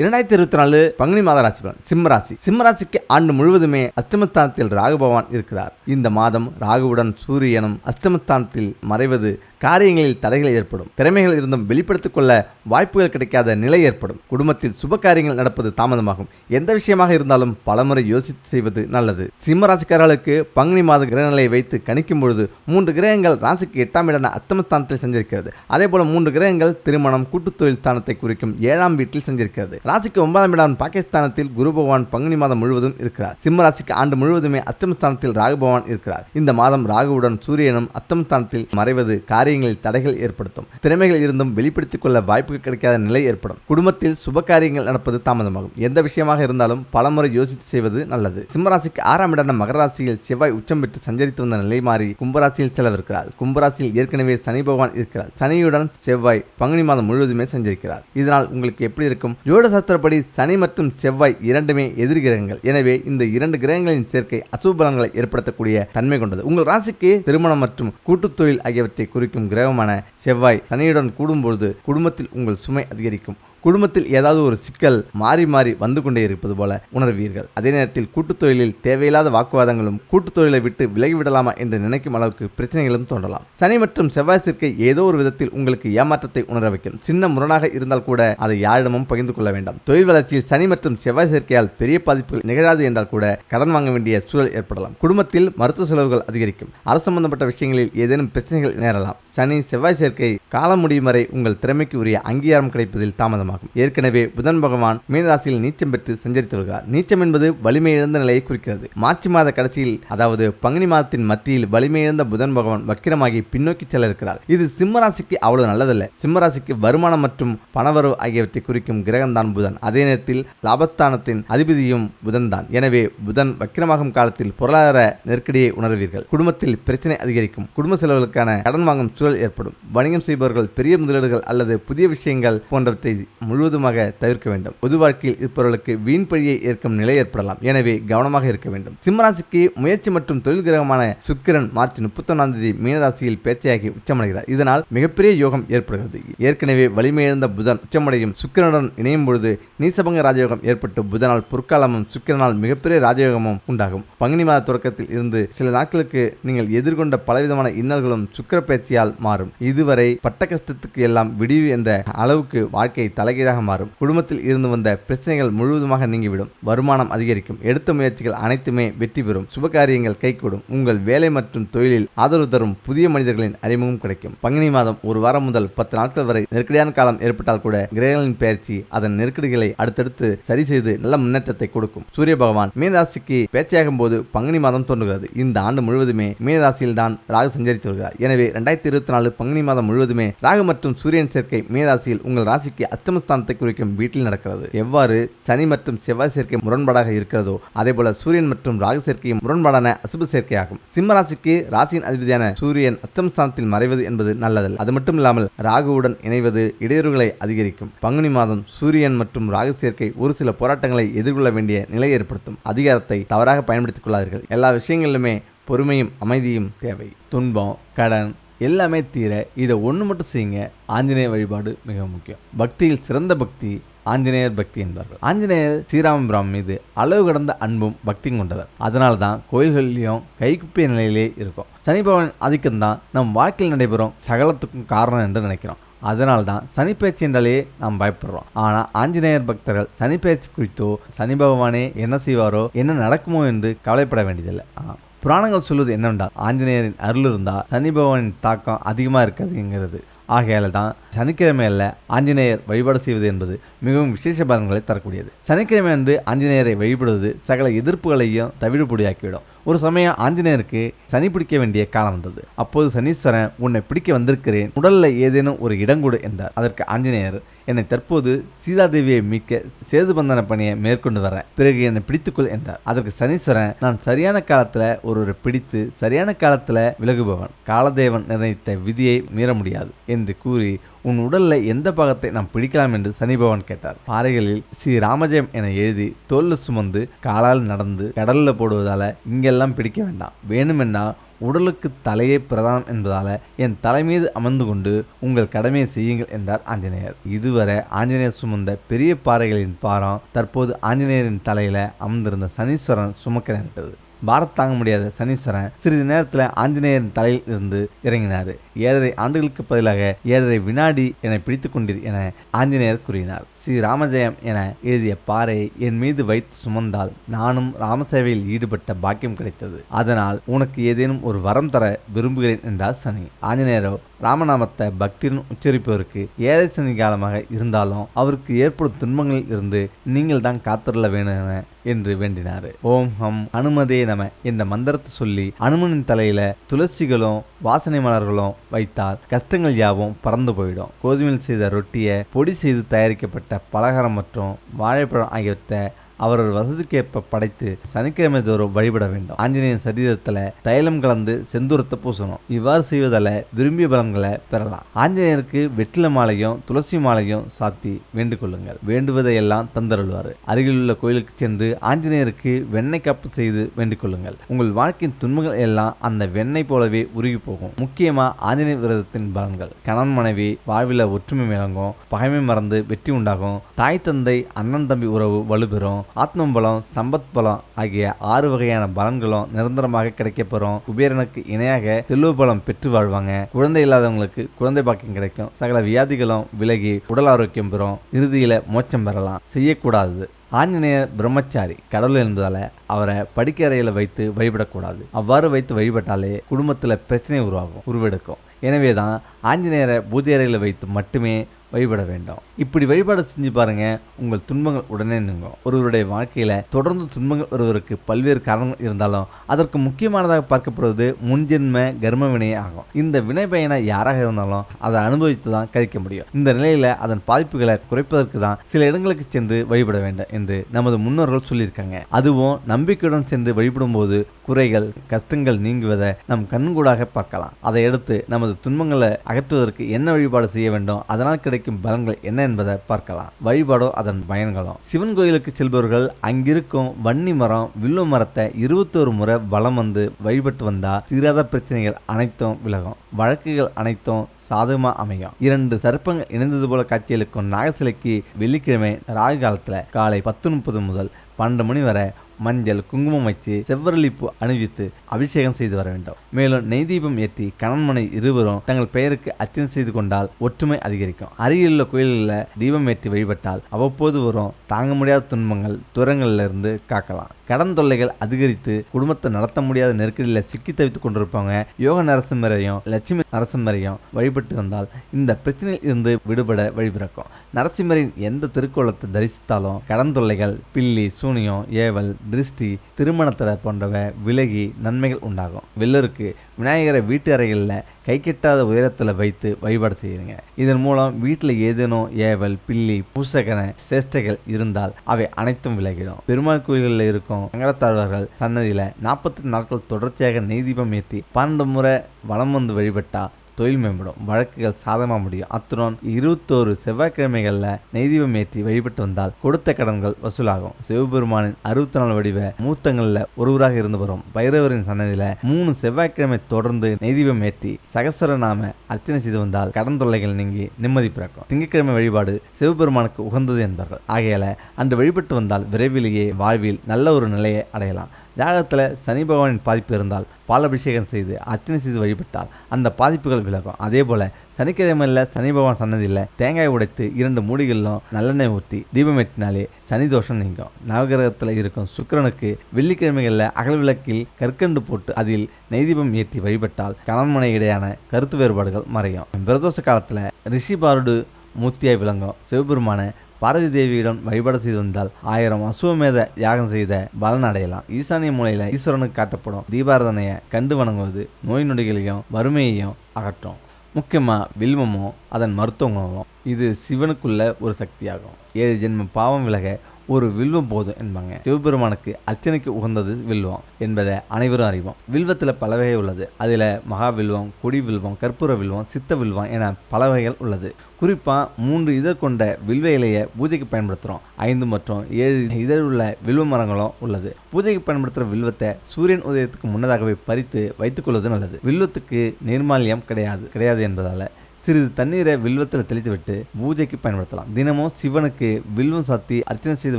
இரண்டாயிரத்தி இருபத்தி நாலு பங்குனி மாத ராசி பலன் சிம்மராசி. சிம்மராசிக்கு ஆண்டு முழுவதுமே அஷ்டமஸ்தானத்தில் ராகு பகவான் இருக்கிறார். இந்த மாதம் ராகுவுடன் சூரியனும் அஷ்டமஸ்தானத்தில் மறைவது காரியங்களில் தடைகள் ஏற்படும். திறமைகள் இருந்தும் வெளிப்படுத்திக் கொள்ள வாய்ப்புகள் கிடைக்காத நிலை ஏற்படும். குடும்பத்தில் சுப காரியங்கள் நடப்பது தாமதமாகும். எந்த விஷயமாக இருந்தாலும் பலமுறை யோசித்து செய்வது நல்லது. சிம்ம ராசிக்காரர்களுக்கு பங்குனி மாத கிரகநிலையை வைத்து கணிக்கும் பொழுது மூன்று கிரகங்கள் ராசிக்கு எட்டாம் இடம் அத்தமஸ்தானத்தில் செஞ்சிருக்கிறது. அதே போல மூன்று கிரகங்கள் திருமணம் கூட்டுத் தொழில் ஸ்தானத்தை குறிக்கும் ஏழாம் வீட்டில் செஞ்சிருக்கிறது. ராசிக்கு ஒன்பதாம் இடம் பாகிஸ்தானத்தில் குரு பகவான் பங்குனி மாதம் முழுவதும் இருக்கிறார். சிம்ம ராசிக்கு ஆண்டு முழுவதுமே அத்தமஸ்தானத்தில் ராகு பகவான் இருக்கிறார். இந்த மாதம் ராகுவுடன் சூரியனும் அத்தமஸ்தானத்தில் மறைவது காரியங்களில் தடைகள் ஏற்படுத்தும். திறமைகள் இருந்தும் வெளிப்படுத்திக் கொள்ள வாய்ப்பு கிடைக்காத நிலை ஏற்படும். குடும்பத்தில் சுப காரியங்கள் நடப்பது தாமதமாகும். எந்த விஷயமாக இருந்தாலும் பலமுறை யோசித்து செய்வது நல்லது. சிம்மராசிக்கு ஆறாம் இடம் மகர ராசியில் செவ்வாய் உச்சம் பெற்று சஞ்சரித்து வந்த நிலை மாறி கும்பராசியில் செலவிருக்கிறார். கும்பராசியில் ஏற்கனவே சனி பகவான் இருக்கிறார். சனியுடன் செவ்வாய் பங்குனி மாதம் முழுவதுமே சஞ்சரிக்கிறார். இதனால் உங்களுக்கு எப்படி இருக்கும்? ஜோட சாஸ்திரப்படி சனி மற்றும் செவ்வாய் இரண்டுமே எதிர் கிரகங்கள். எனவே இந்த இரண்டு கிரகங்களின் சேர்க்கை அசுபலங்களை ஏற்படுத்தக்கூடிய தன்மை கொண்டது. உங்கள் ராசிக்கு திருமணம் மற்றும் கூட்டுத் தொழில் ஆகியவற்றை குறிக்கும் கிரகமான செவ்வாய் சனியுடன் கூடும்பொழுது குடும்பத்தில் உங்கள் சுமை அதிகரிக்கும். குடும்பத்தில் ஏதாவது ஒரு சிக்கல் மாறி மாறி வந்து கொண்டே இருப்பது போல உணர்வீர்கள். அதே நேரத்தில் கூட்டுத் தொழிலில் தேவையில்லாத வாக்குவாதங்களும் கூட்டுத் தொழிலை விட்டு விலகிவிடலாமா என்று நினைக்கும் அளவுக்கு பிரச்சனைகளும் தோன்றலாம். சனி மற்றும் செவ்வாய் சேர்க்கை ஏதோ ஒரு விதத்தில் உங்களுக்கு ஏமாற்றத்தை உணர வைக்கும். சின்ன முரணாக இருந்தால் கூட அதை யாரிடமும் பகிர்ந்து கொள்ள வேண்டாம். தொழில் வளர்ச்சியில் சனி மற்றும் செவ்வாய் சேர்க்கையால் பெரிய பாதிப்புகள் நிகழாது என்றால் கூட கடன் வாங்க வேண்டிய சூழல் ஏற்படலாம். குடும்பத்தில் மருத்துவ செலவுகள் அதிகரிக்கும். அரசு சம்பந்தப்பட்ட விஷயங்களில் ஏதேனும் பிரச்சனைகள் நேரலாம். சனி செவ்வாய் சேர்க்கை காலம் முடியும் வரை உங்கள் திறமைக்கு உரிய அங்கீகாரம் கிடைப்பதில் தாமதம் காரணமாகும் ஏற்கனவே புதன் பகவான் மீனராசியில் நீச்சம் பெற்று சஞ்சரித்து வருகிறார். நீச்சம் என்பது வலிமை இழந்த நிலையை குறிக்கிறது. மார்ச் மாத கடைசியில் அதாவது பங்குனி மாதத்தின் மத்தியில் வலிமை இழந்த புதன் பகவான் வக்கிரமாகி பின்னோக்கி செல்ல இருக்கிறார். இது சிம்மராசிக்கு அவ்வளவு நல்லதல்ல. சிம்மராசிக்கு வருமானம் மற்றும் பணவரவு ஆகியவற்றை குறிக்கும் கிரகம்தான் புதன். அதே நேரத்தில் லாபஸ்தானத்தின் அதிபதியும் புதன் தான் எனவே புதன் வக்கிரமாகும் காலத்தில் பொருளாதார நெருக்கடியை உணர்வீர்கள். குடும்பத்தில் பிரச்சனை அதிகரிக்கும். குடும்ப செலவுகளுக்கான கடன் வாங்கும் சூழல் ஏற்படும். வணிகம் செய்பவர்கள் பெரிய முதலீடுகள் அல்லது புதிய விஷயங்கள் போன்றவற்றை முழுவதுமாக தவிர்க்க வேண்டும். பொது வாழ்க்கையில் இருப்பவர்களுக்கு வீண் பழியை ஏற்கும் நிலை ஏற்படலாம். எனவே கவனமாக இருக்க வேண்டும். சிம்மராசிக்கு முயற்சி மற்றும் தொழில் கிரகமான சுக்கிரன் மார்ச் முப்பத்தொன்னாம் தேதி மீனராசியில் பேச்சையாகி உச்சமடைகிறார். இதனால் மிகப்பெரிய யோகம் ஏற்படுகிறது. ஏற்கனவே வலிமையிழந்த புதன் உச்சமடையும் சுக்கிரனுடன் இணையும் பொழுது நீசபங்க ராஜயோகம் ஏற்பட்டு புதனால் பொற்காலமும் சுக்கிரனால் மிகப்பெரிய ராஜயோகமும் உண்டாகும். பங்குனி மாத தொடக்கத்தில் இருந்து சில நாட்களுக்கு நீங்கள் எதிர்கொண்ட பலவிதமான இன்னல்களும் சுக்கிர பேச்சியால் மாறும். இதுவரை பட்ட கஷ்டத்துக்கு எல்லாம் விடிவு என்ற அளவுக்கு வாழ்க்கை தலைகீழாக மாறும். குடும்பத்தில் இருந்து வந்த பிரச்சனைகள் முழுவதுமாக நீங்கிவிடும். வருமானம் அதிகரிக்கும். எடுத்த முயற்சிகள் அனைத்துமே வெற்றி பெறும். சுபகாரியங்கள் கைகூடும். உங்கள் வேலை மற்றும் தொழிலில் ஆதரவு தரும் புதிய மனிதர்களின் அறிமுகம் கிடைக்கும். பங்குனி மாதம் ஒரு வாரம் முதல் பத்து நாட்கள் வரை நெருக்கடியான காலம் ஏற்பட்டால் கூட கிரகங்களின் பயிற்சி அதன் நெருக்கடிகளை அடுத்தடுத்து சரி செய்து நல்ல முன்னேற்றத்தை கொடுக்கும். சூரிய பகவான் மீனராசிக்கு பேச்சையாகும் போது பங்குனி மாதம் தோன்றுகிறது. இந்த ஆண்டு முழுவதுமே மீனராசியில் தான் ராகு சஞ்சரித்து வருகிறார். எனவே ரெண்டாயிரத்தி இருபத்தி நாலு பங்குனி மாதம் முழுவதுமே ராகு மற்றும் சூரியன் சேர்க்கை மீனராசியில் உங்கள் ராசிக்கு அஷ்டமஸ்தானத்தை குறிக்கும் வீட்டில் நடக்கிறது. எவ்வாறு சனி மற்றும் செவ்வாய் சேர்க்கை முரண்பாடாக இருக்கிறதோ அதேபோல சூரியன் மற்றும் ராகு சேர்க்கையும் முரண்பாடான அசுப சேர்க்கையாகும். சிம்ம ராசிக்கு ராசியின் அதிபதியான சூரியன் அஷ்டமஸ்தானத்தில் மறைவது என்பது நல்லதல்ல. அது மட்டும் இல்லாமல் ராகுவுடன் இணைவது இடையூறுகளை அதிகரிக்கும். பங்குனி மாதம் சூரியன் மற்றும் ராகு சேர்க்கை ஒரு சில போராட்டங்களை எதிர்கொள்ள வேண்டிய நிலை ஏற்படுத்தும். அதிகாரத்தை தவறாக பயன்படுத்திக் கொள்ளாதீர்கள். எல்லா விஷயங்களிலுமே பொறுமையும் அமைதியும் தேவை. துன்பம் கடன் எல்லாமே தீர இதை ஒன்று மட்டும் செய்யுங்க. ஆஞ்சநேயர் வழிபாடு மிக முக்கியம். பக்தியில் சிறந்த பக்தி ஆஞ்சநேயர் பக்தி என்பார்கள். ஆஞ்சநேயர் ஸ்ரீராமபிராம் மீது அளவு கடந்த அன்பும் பக்தியும் கொண்டவர். அதனால தான் கோயில்கள்லையும் கைக்குப்பிய நிலையிலே இருக்கும். சனி பகவான் நம் வாழ்க்கையில் நடைபெறும் சகலத்துக்கும் காரணம் என்று நினைக்கிறோம். அதனால் தான் சனிப்பயிற்சி என்றாலே நாம் பயப்படுறோம். ஆனால் ஆஞ்சநேயர் பக்தர்கள் சனிப்பயிற்சி குறித்தோ சனி பகவானே என்ன செய்வாரோ என்ன நடக்குமோ என்று கவலைப்பட வேண்டியதில்லை. ஆனால் புராணங்கள் சொல்வது என்னவென்றால் ஆஞ்சநேயரின் அருள் இருந்தால் சனி பகவானின் தாக்கம் அதிகமாக இருக்காதுங்கிறது. ஆகையால தான் சனிக்கிழமையில் ஆஞ்சநேயர் வழிபாடு செய்வது என்பது மிகவும் விசேஷ பலன்களை தரக்கூடியது. சனிக்கிழமை அன்று ஆஞ்சநேயரை வழிபடுவது சகல எதிர்ப்புகளையும் தவிடுபொடியாக்கிவிடும். ஒரு சமயம் ஆஞ்சநேயருக்கு சனி பிடிக்க வேண்டிய காலம் வந்தது. அப்போது சனீஸ்வரன் உன்னை பிடிக்க வந்திருக்கிறேன். உடலில் ஏதேனும் ஒரு இடங்கூடு என்றார். அதற்கு ஆஞ்சநேயர் என்னை தற்போது சீதாதேவியை மீட்க சேதுபந்தன பணியை மேற்கொண்டு வரேன். பிறகு என்னை பிடித்துக்கொள் என்றார். அதற்கு சனீஸ்வரன் நான் சரியான காலத்தில் ஒருவரை பிடித்து சரியான காலத்தில் விலகுபவன். காலதேவன் நிர்ணயித்த விதியை மீற முடியாது என்று கூறி உன் உடல்ல எந்த பாகத்தை நாம் பிடிக்கலாம் என்று சனி பகவான் கேட்டார். பாறைகளில் ஸ்ரீ ராமஜெயம் என எழுதி தோல்ல சுமந்து காலால் நடந்து கடல்ல போடுவதால இங்கெல்லாம் பிடிக்க வேண்டாம். வேணுமென்னா உடலுக்கு தலையே பிரதானம் என்பதால என் தலை மீது அமர்ந்து கொண்டு உங்கள் கடமையை செய்யுங்கள் என்றார் ஆஞ்சநேயர். இதுவரை ஆஞ்சநேயர் சுமந்த பெரிய பாறைகளின் பாரம் தற்போது ஆஞ்சநேயரின் தலையில அமர்ந்திருந்த சனீஸ்வரன் சுமக்க நேரிட்டது. பாரத் தாங்க முடியாத சனீஸ்வரன் சிறிது நேரத்தில் ஆஞ்சநேயரின் தலையில் இருந்து இறங்கினார். ஏழரை ஆண்டுகளுக்கு பதிலாக ஏழரை வினாடி என பிடித்து கொண்டீர் என ஆஞ்சநேயர் கூறினார். ஸ்ரீ ராமஜெயம் என எழுதிய பாறை என் மீது வைத்து சுமந்தால் நானும் ராமசேவையில் ஈடுபட்ட பாக்கியம் கிடைத்தது. அதனால் உனக்கு ஏதேனும் ஒரு வரம் தர விரும்புகிறேன் என்றார் சனி. ஆஞ்சநேயரோ ராமநாமத்தை பக்தியுடன் உச்சரிப்பவருக்கு ஏழை சனி காலமாக இருந்தாலும் அவருக்கு ஏற்படும் துன்பங்களில் இருந்து நீங்கள் தான் காத்திருள்ள வேணும் என்று வேண்டினார். ஓம் ஹம் அனுமதே நம என்ற மந்திரத்தை சொல்லி அனுமனின் தலையில துளசிகளும் வாசனை மலர்களும் வைத்தால் கஷ்டங்கள் யாவும் பறந்து போயிடும். கோதுமையில் செய்த ரொட்டியை பொடி செய்து தயாரிக்கப்பட்ட பலகாரம் மற்றும் வாழைப்பழம் ஆகியவற்றை அவரவர் வசதிக்கேற்ப படைத்து சனிக்கிழமை தோறும் வழிபட வேண்டும். ஆஞ்சநேயன் சரீரத்தில் தைலம் கலந்து செந்தூரத்தை பூசணும். இவ்வாறு செய்வதால விரும்பிய பலன்களை பெறலாம். ஆஞ்சநேயருக்கு வெற்றில மாலையும் துளசி மாலையும் சாத்தி வேண்டுகொள்ளுங்கள் வேண்டுவதையெல்லாம் தந்தருள்வார். அருகிலுள்ள கோயிலுக்கு சென்று ஆஞ்சநேயருக்கு வெண்ணெய் காப்பு செய்து வேண்டிக் கொள்ளுங்கள். உங்கள் வாழ்க்கையின் துன்பங்கள் எல்லாம் அந்த வெண்ணெய் போலவே உருகி போகும். முக்கியமாக ஆஞ்சநேய விரதத்தின் பலன்கள். கணவன் மனைவி வாழ்வில் ஒற்றுமை மேலங்கும் பகைமை மறந்து வெற்றி உண்டாகும். தாய் தந்தை அண்ணன் தம்பி உறவு வலுப்பெறும் ஆத்ம பலம் சம்பத் பலம் ஆகிய ஆறு வகையான பலன்களும் நிரந்தரமாக கிடைக்கப்பெறும் குபேரனுக்கு இணையாக செல்வ பலம் பெற்று வாழ்வாங்க. குழந்தை இல்லாதவங்களுக்கு குழந்தை பாக்கியம் கிடைக்கும். சகல வியாதிகளும் விலகி உடல் ஆரோக்கியம் பெறும். இறுதியில மோட்சம் பெறலாம். செய்யக்கூடாது. ஆஞ்சநேயர் பிரம்மச்சாரி கடவுள் என்பதால அவரை படிக்க அறையில் வைத்து வழிபடக்கூடாது. அவ்வாறு வைத்து வழிபட்டாலே குடும்பத்தில் பிரச்சனை உருவாகும். உருவெடுக்கும். எனவே தான் ஆஞ்சநேயரை பூஜை அறையில் வைத்து மட்டுமே வழிபட வேண்டும். இப்படி வழிபாடு செஞ்சு பாருங்க உங்கள் துன்பங்கள் உடனே நீங்கும். ஒருவருடைய வாழ்க்கையில் தொடர்ந்து துன்பங்கள் ஒருவருக்கு பல்வேறு காரணங்கள் இருந்தாலும் அதற்கு முக்கியமானதாக பார்க்கப்படுவது முன்ஜென்ம கர்ம வினையே ஆகும். இந்த வினை பயனை யாராக இருந்தாலும் அதை அனுபவித்து தான் கழிக்க முடியும். இந்த நிலையில அதன் பாதிப்புகளை குறைப்பதற்கு தான் சில இடங்களுக்கு சென்று வழிபட வேண்டும் என்று நமது முன்னோர்கள் சொல்லியிருக்காங்க. அதுவும் நம்பிக்கையுடன் சென்று வழிபடும் போது குறைகள் கஷ்டங்கள் நீங்குவதை நம் கண்கூடாக பார்க்கலாம். அதை அடுத்து நமது துன்பங்களை அகற்றுவதற்கு என்ன வழிபாடு செய்ய வேண்டும் அதனால் கிடைக்கும் பலன்கள் என்ன என்பதை பார்க்கலாம். வழிபாடும் அதன் பயன்களும். சிவன் கோயிலுக்கு செல்பவர்கள் அங்கிருக்கும் வன்னி மரம் வில்லு மரத்தை இருபத்தோரு முறை வலம் வந்து வழிபட்டு வந்தா தீராத பிரச்சனைகள் அனைத்தும் விலகும். வழக்குகள் அனைத்தும் சாதகமா அமையும். இரண்டு சர்ப்பங்கள் இணைந்தது போல காட்சியளிக்கும் நாகசிலைக்கு வெள்ளிக்கிழமை ராகு காலத்துல காலை பத்து முப்பது முதல் பன்னெண்டு மணி வரை மஞ்சள் குங்குமம் வச்சு செவ்வரளிப்பு அணிவித்து அபிஷேகம் செய்து வர வேண்டும். மேலும் நெய் தீபம் ஏற்றி கணன்மனை இருவரும் தங்கள் பெயருக்கு அர்ச்சனை செய்து கொண்டால் ஒற்றுமை அதிகரிக்கும். அருகிலுள்ள கோயில்களில் தீபம் ஏற்றி வழிபட்டால் அவ்வப்போது வரும் தாங்க முடியாத துன்பங்கள் துரங்கள்ல இருந்து காக்கலாம். கடன் தொல்லைகள் அதிகரித்து குடும்பத்தை நடத்த முடியாத நெருக்கடியில் சிக்கி தவித்துக் கொண்டிருப்பவங்க யோக நரசிம்மரையும் லட்சுமி நரசிம்மரையும் வழிபட்டு வந்தால் இந்த பிரச்சனையில் இருந்து விடுபட வழிபிறக்கும். நரசிம்மரின் எந்த திருக்கோலத்தை தரிசித்தாலும் கடன் தொல்லைகள் பில்லி சூனியம் ஏவல் திருஷ்டி திருமணத்தடை போன்றவை விலகி நன்மைகள் உண்டாகும். வெள்ளருக்கு விநாயகரை வீட்டு அறைகளில் கை கெட்டாத உயரத்தில் வைத்து வழிபாடு செய்யுங்க. இதன் மூலம் வீட்டில் ஏதேனும் ஏவல் பில்லி பூசகன சேஷ்டைகள் இருந்தால் அவை அனைத்தும் விலகிடும். பெருமாள் கோயில்களில் இருக்கும் சங்கரத்தாழ்வார்கள் சன்னதியில் நாற்பத்தி நாட்கள் தொடர்ச்சியாக நெய்தீபம் ஏற்றி பன்னெண்டு முறை வலம் வந்து வழிபட்டால் தொழில் மேம்படும். வழக்குகள் சாதகமாக முடியும். அத்துடன் இருபத்தோரு செவ்வாய்க்கிழமைகளில் நெய்தீபம் ஏற்றி வழிபட்டு வந்தால் கொடுத்த கடன்கள் வசூலாகும். சிவபெருமானின் அறுபத்தி நாலு வடிவ மூர்த்தங்களில் ஒருவராக இருந்து வரும். பைரவரின் சன்னதியில் மூணு செவ்வாய்க்கிழமை தொடர்ந்து நெய்தீபம் ஏற்றி சகசரநாம அர்ச்சனை செய்து வந்தால் கடன் தொல்லைகள் நீங்கி நிம்மதி பிறக்கும். திங்கட்கிழமை வழிபாடு சிவபெருமானுக்கு உகந்தது என்பார்கள். ஆகையால அன்று வழிபட்டு வந்தால் விரைவிலேயே வாழ்வில் நல்ல ஒரு நிலையை அடையலாம். ஜாதகத்தில் சனி பகவானின் பாதிப்பு இருந்தால் பாலபிஷேகம் செய்து அர்ச்சனை செய்து வழிபட்டால் அந்த பாதிப்புகள் விலகும். அதே போல சனிக்கிழமையில் சனி பகவான் சன்னதியில் தேங்காய் உடைத்து இரண்டு மூடிகளிலும் நல்லெண்ணெய் ஊற்றி தீபம் எட்டினாலே சனி தோஷம் நீங்கும். நவகிரகத்தில் இருக்கும் சுக்கிரனுக்கு வெள்ளிக்கிழமைகளில் அகல் விளக்கில் கற்கண்டு போட்டு அதில் நெய்தீபம் ஏற்றி வழிபட்டால் கணவன்மனை இடையான கருத்து வேறுபாடுகள் மறையும். பிரதோஷ காலத்தில் ரிஷி பாருடு மூர்த்தியாய் விளங்கும். சிவபெருமான பார்வதி தேவியிடம் வழிபாடு செய்து வந்தால் ஆயிரம் அசுவமேத யாகம் செய்த பலன் அடையலாம். ஈசானிய மூலையில ஈஸ்வரனுக்கு காட்டப்படும் தீபாரதனையை கண்டு வணங்குவது நோய் நொடிகளையும் வறுமையையும் அகற்றும். முக்கியமாக வில்வமும் அதன் மருத்துவ குணங்களும் இது சிவனுக்குள்ள ஒரு சக்தியாகும். ஏழு ஜென்ம பாவம் விலக ஒரு வில்வம் போதும் என்பாங்க. சிவபெருமானுக்கு அர்ச்சனைக்கு உகந்தது வில்வம் என்பதை அனைவரும் அறிவோம். வில்வத்தில் பல வகை உள்ளது. அதில் மகா வில்வம் கொடி வில்வம் கற்பூர வில்வம் சித்த வில்வம் என பல வகைகள் உள்ளது. குறிப்பாக மூன்று இதழ் கொண்ட வில்வ இலையை பூஜைக்கு பயன்படுத்துகிறோம் ஐந்து மற்றும் ஏழு இதழ் உள்ள வில்வ மரங்களும் உள்ளது. பூஜைக்கு பயன்படுத்துகிற வில்வத்தை சூரியன் உதயத்துக்கு முன்னதாகவே பறித்து வைத்துக்கொள்வது நல்லது. வில்வத்துக்கு நிர்மாலியம் கிடையாது கிடையாது என்பதால். சிறிது தண்ணீரை வில்வத்தில் தெளித்துவிட்டு பூஜைக்கு பயன்படுத்தலாம். தினமும் சிவனுக்கு வில்வம் சாத்தி அர்ச்சனை செய்து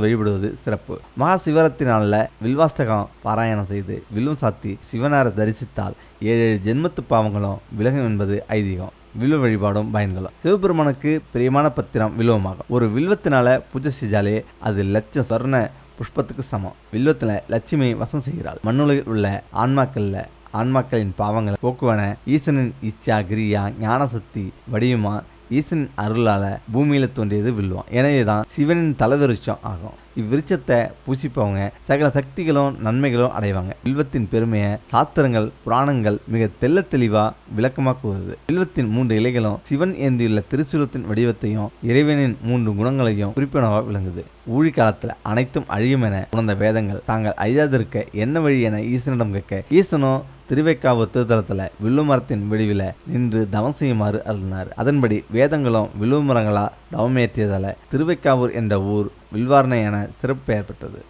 வழிபடுவது சிறப்பு. மகா சிவராத்திரி நாளில் வில்வாஷ்டகம் பாராயணம் செய்து வில்வம் சாத்தி சிவனாரை தரிசித்தால் ஏழு ஏழு ஜென்மத்து பாவங்களும் விலகும் என்பது ஐதீகம். வில்வ வழிபாடும் பயன்களும். சிவபெருமானுக்கு பிரியமான பத்திரம் வில்வமாகும். ஒரு வில்வத்தினால பூஜை செஞ்சாலே அது லட்சம் சொர்ண புஷ்பத்துக்கு சமம். வில்வத்தில் லட்சுமி வசம் செய்கிறாள். மண்ணுலகில் உள்ள ஆன்மாக்களில் ஆன்மாக்களின் பாவங்களை போக்குவன ஈசனின் இச்சா கிரியா ஞானசக்தி வடிவமா ஈசனின் அருளால பூமியில தோன்றியது வில்வம். எனவே தான் சிவனின் தலைவிருச்சம் ஆகும். இவ்விருச்சத்தை பூசிப்பவங்க சகல சக்திகளும் நன்மைகளும் அடைவாங்க. வில்வத்தின் பெருமையை சாஸ்திரங்கள் புராணங்கள் மிக தெல்ல தெளிவா விளக்கமாக்குவது. வில்வத்தின் மூன்று இலைகளும் சிவன் ஏந்தியுள்ள திருசூலத்தின் வடிவத்தையும் இறைவனின் மூன்று குணங்களையும் குறிப்பினவாக விளங்குது. ஊழி காலத்தில் அனைத்தும் அழியும் என உணர்ந்த வேதங்கள் தாங்கள் அழியாதிருக்க என்ன வழி என ஈசனிடம் கேட்க ஈசனோ திருவைக்காவூர் திருத்தலத்தில் வில்லு மரத்தின் விடிவில் நின்று தவம் செய்யுமாறு அருளினார். அதன்படி வேதங்களும் வில்லு மரங்களா தவமேற்றியதால திருவைக்காவூர் என்ற ஊர் வில்வார்ணை என சிறப்பு பெயர் பெற்றது.